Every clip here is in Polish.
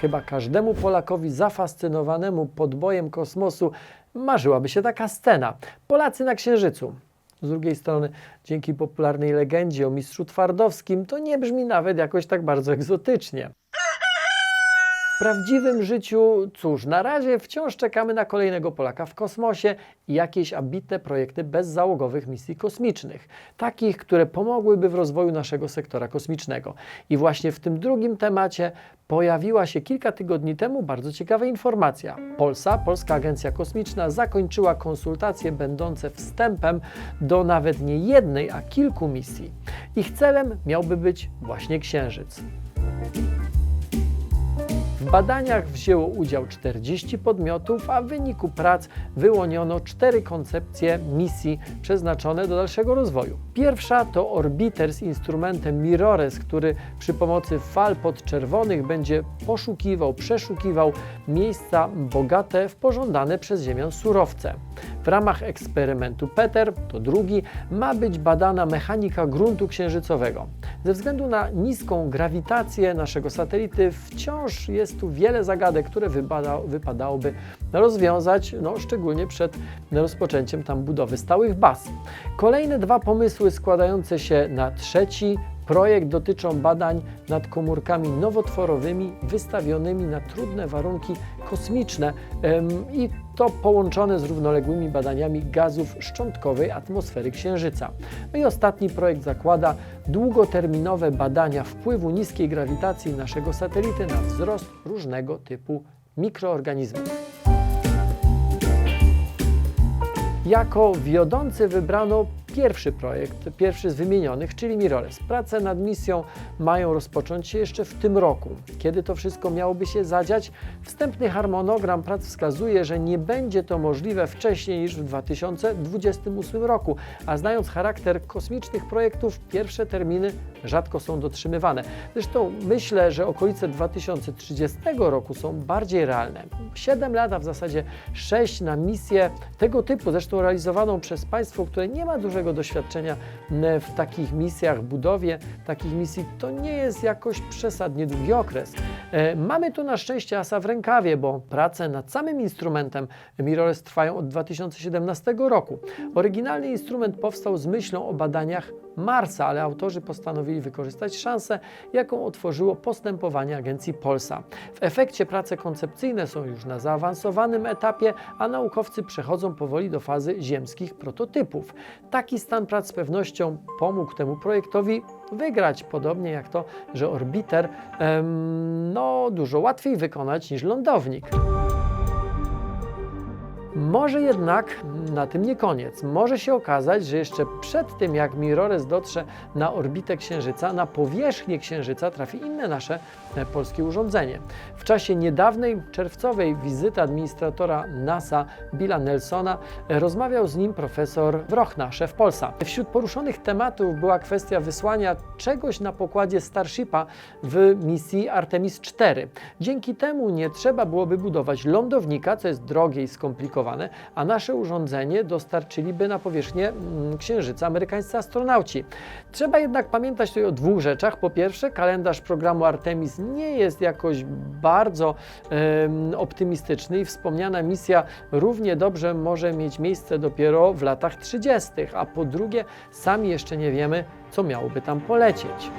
Chyba każdemu Polakowi zafascynowanemu podbojem kosmosu marzyłaby się taka scena. Polacy na Księżycu. Z drugiej strony, dzięki popularnej legendzie o mistrzu Twardowskim, to nie brzmi nawet jakoś tak bardzo egzotycznie. W prawdziwym życiu, cóż, na razie wciąż czekamy na kolejnego Polaka w kosmosie i jakieś ambitne projekty bezzałogowych misji kosmicznych, takich, które pomogłyby w rozwoju naszego sektora kosmicznego. I właśnie w tym drugim temacie pojawiła się kilka tygodni temu bardzo ciekawa informacja. Polsa, Polska Agencja Kosmiczna, zakończyła konsultacje będące wstępem do nawet nie jednej, a kilku misji. Ich celem miałby być właśnie Księżyc. W badaniach wzięło udział 40 podmiotów, a w wyniku prac wyłoniono cztery koncepcje misji przeznaczone do dalszego rozwoju. Pierwsza to orbiter z instrumentem Mirrores, który przy pomocy fal podczerwonych będzie poszukiwał, przeszukiwał miejsca bogate w pożądane przez Ziemię surowce. W ramach eksperymentu Peter, to drugi, ma być badana mechanika gruntu księżycowego. Ze względu na niską grawitację naszego satelity wciąż jest tu wiele zagadek, które wypada, wypadałoby rozwiązać, no, szczególnie przed rozpoczęciem tam budowy stałych baz. Kolejne dwa pomysły składające się na trzeci projekt dotyczą badań nad komórkami nowotworowymi wystawionymi na trudne warunki kosmiczne i to połączone z równoległymi badaniami gazów szczątkowej atmosfery Księżyca. No i ostatni projekt zakłada długoterminowe badania wpływu niskiej grawitacji naszego satelity na wzrost różnego typu mikroorganizmów. Jako wiodący wybrano pierwszy projekt, pierwszy z wymienionych, czyli Mirrorless. Prace nad misją mają rozpocząć się jeszcze w tym roku. Kiedy to wszystko miałoby się zadziać? Wstępny harmonogram prac wskazuje, że nie będzie to możliwe wcześniej niż w 2028 roku, a znając charakter kosmicznych projektów, pierwsze terminy rzadko są dotrzymywane. Zresztą myślę, że okolice 2030 roku są bardziej realne. 7 lat, a w zasadzie 6 na misję tego typu, zresztą realizowaną przez państwo, które nie ma dużego doświadczenia w takich misjach, budowie takich misji, to nie jest jakoś przesadnie długi okres. E, Mamy tu na szczęście asa w rękawie, bo prace nad samym instrumentem Mirrorless trwają od 2017 roku. Oryginalny instrument powstał z myślą o badaniach Marsa, ale autorzy postanowili wykorzystać szansę, jaką otworzyło postępowanie agencji Polsa. W efekcie prace koncepcyjne są już na zaawansowanym etapie, a naukowcy przechodzą powoli do fazy ziemskich prototypów. Taki stan prac z pewnością pomógł temu projektowi wygrać, podobnie jak to, że orbiter em, no, dużo łatwiej wykonać niż lądownik. Może jednak na tym nie koniec. Może się okazać, że jeszcze przed tym, jak Mirrorless dotrze na orbitę Księżyca, na powierzchnię Księżyca trafi inne nasze e, polskie urządzenie. W czasie niedawnej czerwcowej wizyty administratora NASA Billa Nelsona e, rozmawiał z nim profesor Wrochna, szef Polsa. Wśród poruszonych tematów była kwestia wysłania czegoś na pokładzie Starshipa w misji Artemis 4. Dzięki temu nie trzeba byłoby budować lądownika, co jest drogie i skomplikowane, a nasze urządzenie dostarczyliby na powierzchnię mm, Księżyca amerykańscy astronauci. Trzeba jednak pamiętać tutaj o dwóch rzeczach. Po pierwsze, kalendarz programu Artemis nie jest jakoś bardzo em, optymistyczny i wspomniana misja równie dobrze może mieć miejsce dopiero w latach 30., a po drugie, sami jeszcze nie wiemy, co miałoby tam polecieć.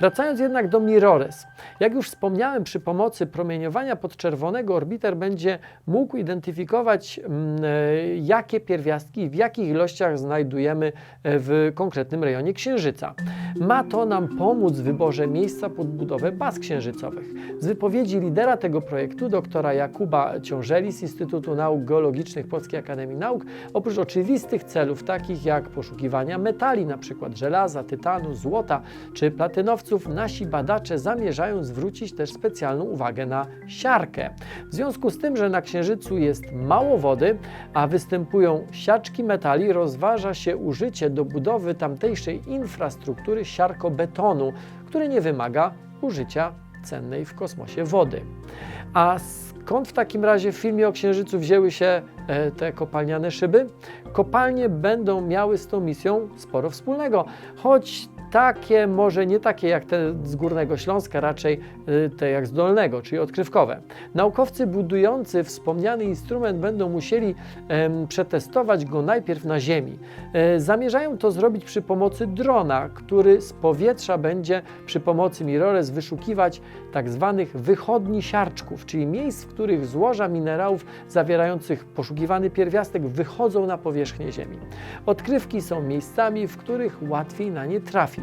Wracając jednak do Mirrorless. Jak już wspomniałem, przy pomocy promieniowania podczerwonego orbiter będzie mógł identyfikować, mm, e, jakie pierwiastki w jakich ilościach znajdujemy e, w konkretnym rejonie Księżyca. Ma to nam pomóc w wyborze miejsca pod budowę baz księżycowych. Z wypowiedzi lidera tego projektu, doktora Jakuba Ciążeli z Instytutu Nauk Geologicznych Polskiej Akademii Nauk, oprócz oczywistych celów takich jak poszukiwania metali, np. żelaza, tytanu, złota czy platynowców, nasi badacze zamierzają zwrócić też specjalną uwagę na siarkę. W związku z tym, że na Księżycu jest mało wody, a występują siaczki metali, rozważa się użycie do budowy tamtejszej infrastruktury siarkobetonu, który nie wymaga użycia cennej w kosmosie wody. A skąd w takim razie w filmie o Księżycu wzięły się e, te kopalniane szyby? Kopalnie będą miały z tą misją sporo wspólnego, choć takie, może nie takie jak te z Górnego Śląska, raczej y, te jak z Dolnego, czyli odkrywkowe. Naukowcy budujący wspomniany instrument będą musieli przetestować go najpierw na Ziemi. E, zamierzają to zrobić przy pomocy drona, który z powietrza będzie przy pomocy mirrorless wyszukiwać tak zwanych wychodni siarczków, czyli miejsc, w których złoża minerałów zawierających poszukiwany pierwiastek wychodzą na powierzchnię Ziemi. Odkrywki są miejscami, w których łatwiej na nie trafić.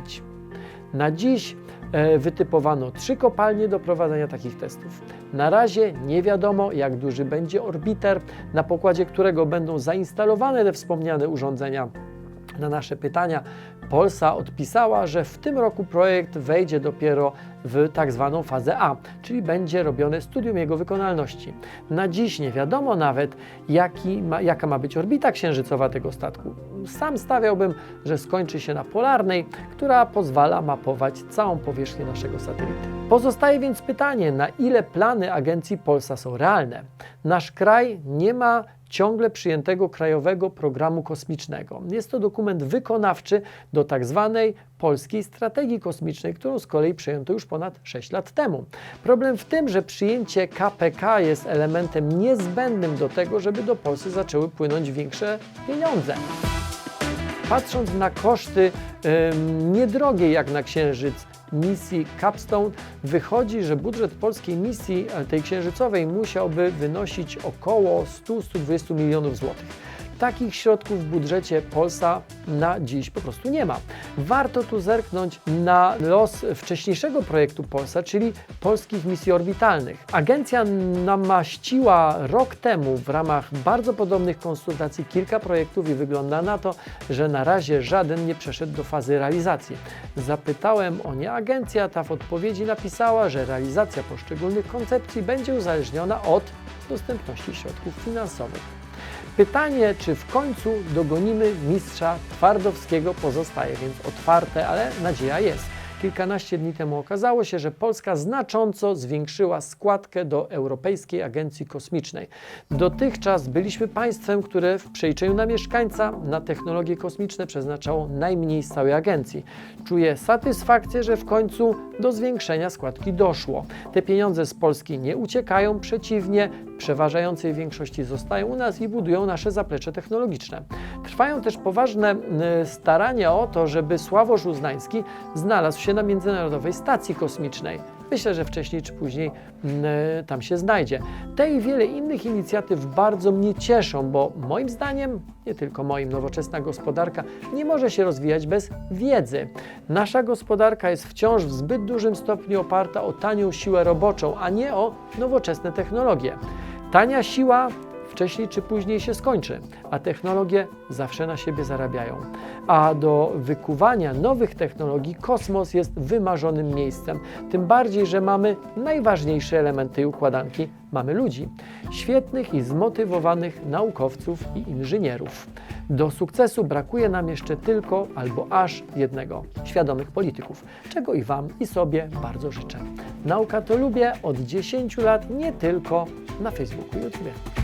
Na dziś e, wytypowano trzy kopalnie do prowadzenia takich testów. Na razie nie wiadomo, jak duży będzie orbiter, na pokładzie którego będą zainstalowane te wspomniane urządzenia. Na nasze pytania Polsa odpisała, że w tym roku projekt wejdzie dopiero w tak zwaną fazę A, czyli będzie robione studium jego wykonalności. Na dziś nie wiadomo nawet, ma, jaka ma być orbita księżycowa tego statku. Sam stawiałbym, że skończy się na polarnej, która pozwala mapować całą powierzchnię naszego satelity. Pozostaje więc pytanie, na ile plany agencji Polsa są realne. Nasz kraj nie ma ciągle przyjętego krajowego programu kosmicznego. Jest to dokument wykonawczy do tak zwanej polskiej strategii kosmicznej, którą z kolei przyjęto już ponad 6 lat temu. Problem w tym, że przyjęcie KPK jest elementem niezbędnym do tego, żeby do Polski zaczęły płynąć większe pieniądze. Patrząc na koszty ym, niedrogiej jak na Księżyc misji Capstone, wychodzi, że budżet polskiej misji, e, tej księżycowej, musiałby wynosić około 100-120 milionów złotych. Takich środków w budżecie Polsa na dziś po prostu nie ma. Warto tu zerknąć na los wcześniejszego projektu Polsa, czyli polskich misji orbitalnych. Agencja namaściła rok temu w ramach bardzo podobnych konsultacji kilka projektów i wygląda na to, że na razie żaden nie przeszedł do fazy realizacji. Zapytałem o nie agencja, ta w odpowiedzi napisała, że realizacja poszczególnych koncepcji będzie uzależniona od dostępności środków finansowych. Pytanie, czy w końcu dogonimy mistrza Twardowskiego pozostaje więc otwarte, ale nadzieja jest. Kilkanaście dni temu okazało się, że Polska znacząco zwiększyła składkę do Europejskiej Agencji Kosmicznej. Dotychczas byliśmy państwem, które w przeliczeniu na mieszkańca na technologie kosmiczne przeznaczało najmniej z całej agencji. Czuję satysfakcję, że w końcu do zwiększenia składki doszło. Te pieniądze z Polski nie uciekają, przeciwnie, przeważającej większości zostają u nas i budują nasze zaplecze technologiczne. Trwają też poważne y, starania o to, żeby Sławosz Uznański znalazł się na Międzynarodowej Stacji Kosmicznej. Myślę, że wcześniej czy później y, tam się znajdzie. Te i wiele innych inicjatyw bardzo mnie cieszą, bo moim zdaniem, nie tylko moim, nowoczesna gospodarka nie może się rozwijać bez wiedzy. Nasza gospodarka jest wciąż w zbyt dużym stopniu oparta o tanią siłę roboczą, a nie o nowoczesne technologie. Tania siła wcześniej czy później się skończy, a technologie zawsze na siebie zarabiają. A do wykuwania nowych technologii kosmos jest wymarzonym miejscem. Tym bardziej, że mamy najważniejszy element tej układanki mamy ludzi świetnych i zmotywowanych naukowców i inżynierów. Do sukcesu brakuje nam jeszcze tylko albo aż jednego świadomych polityków, czego i Wam i sobie bardzo życzę. Nauka to lubię od 10 lat, nie tylko na Facebooku i YouTube.